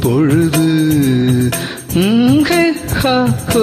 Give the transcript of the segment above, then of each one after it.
பொழுது. ஹா ஹோ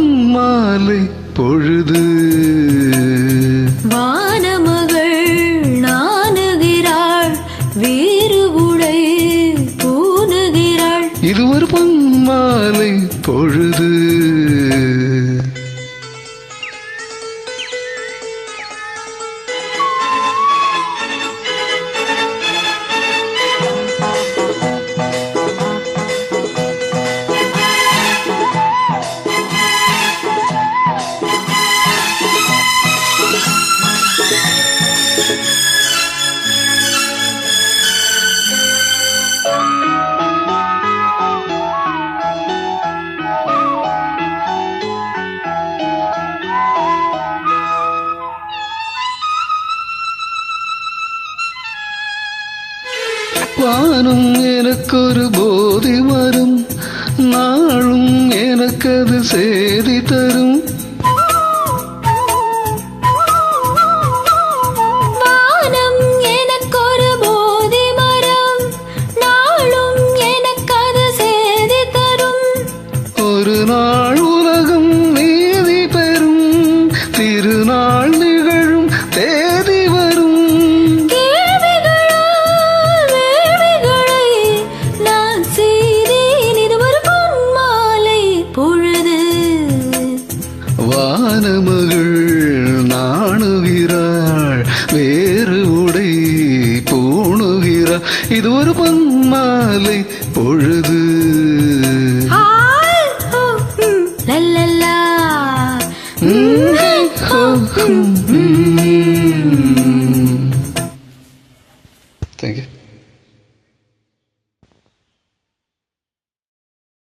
வீறுபுடை பூணுகிறாள். இது ஒரு பொன்மாலை பொழுது. വാനും എനക്കൊരു ബോധി വരും. നാളും എനക്കത് സേതി തരും. ഒരു നാൾ வேறு உடை பூணுகிறாள் இது ஒரு பொன்மாலை பொழுது.